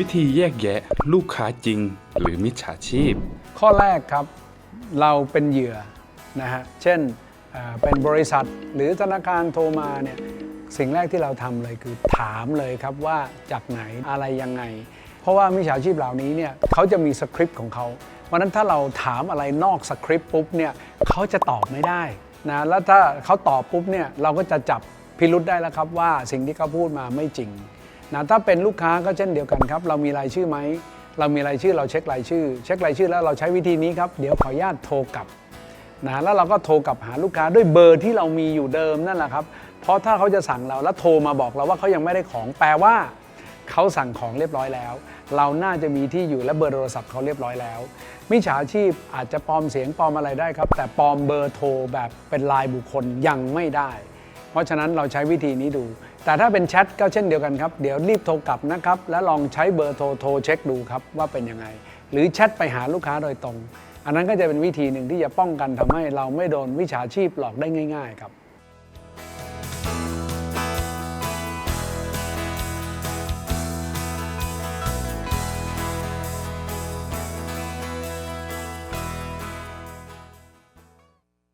วิธีแยกแยะลูกค้าจริง หรือมิจฉาชีพ ข้อแรกครับเราเป็นเหยื่อนะฮะเช่นเป็นบริษัทหรือธนาคารโทรมาเนี่ยสิ่งแรกที่เราทำเลยคือถามเลยครับว่าจากไหนอะไรยังไง เพราะว่ามิจฉาชีพเหล่านี้เนี่ยเขาจะมีสคริปต์ของเขาเพราะฉะนั้นถ้าเราถามอะไรนอกสคริปต์ปุ๊บเนี่ยเขาจะตอบไม่ได้นะแล้วถ้าเขาตอบปุ๊บเนี่ยเราก็จะจับพิรุษได้แล้วครับว่าสิ่งที่เขาพูดมาไม่จริง นะถ้าเป็นลูกค้าก็เช่นเดียวกันครับ เรามีรายชื่อไหม เรามีรายชื่อเราเช็ครายชื่อ เช็ครายชื่อแล้วเราใช้วิธีนี้ครับเดี๋ยวขออนุญาตโทรกลับนะแล้วเราก็โทรกลับหาลูกค้าด้วยเบอร์ที่เรามีอยู่เดิมนั่นแหละครับ เพราะถ้าเขาจะสั่งเราแล้วโทรมาบอกเราว่าเขายังไม่ได้ของแปลว่าเขาสั่งของเรียบร้อยแล้ว เราน่าจะมีที่อยู่และเบอร์โทรศัพท์เขาเรียบร้อยแล้วมิจฉาชีพอาจจะปลอมเสียงปลอมอะไรได้ครับ แต่ปลอมเบอร์โทรแบบเป็นลายบุคคลยังไม่ได้ เพราะฉะนั้นเราใช้วิธีนี้ดู แต่ถ้าเป็นแชทก็เช่นเดียวกันครับ เดี๋ยวรีบโทรกลับนะครับ แล้วลองใช้เบอร์โทรโทรเช็คดูครับว่าเป็นยังไง หรือแชทไปหาลูกค้าโดยตรง อันนั้นก็จะเป็นวิธีหนึ่งที่จะป้องกันทำให้เราไม่โดนวิชาชีพหลอกได้ง่าย ๆ ครับ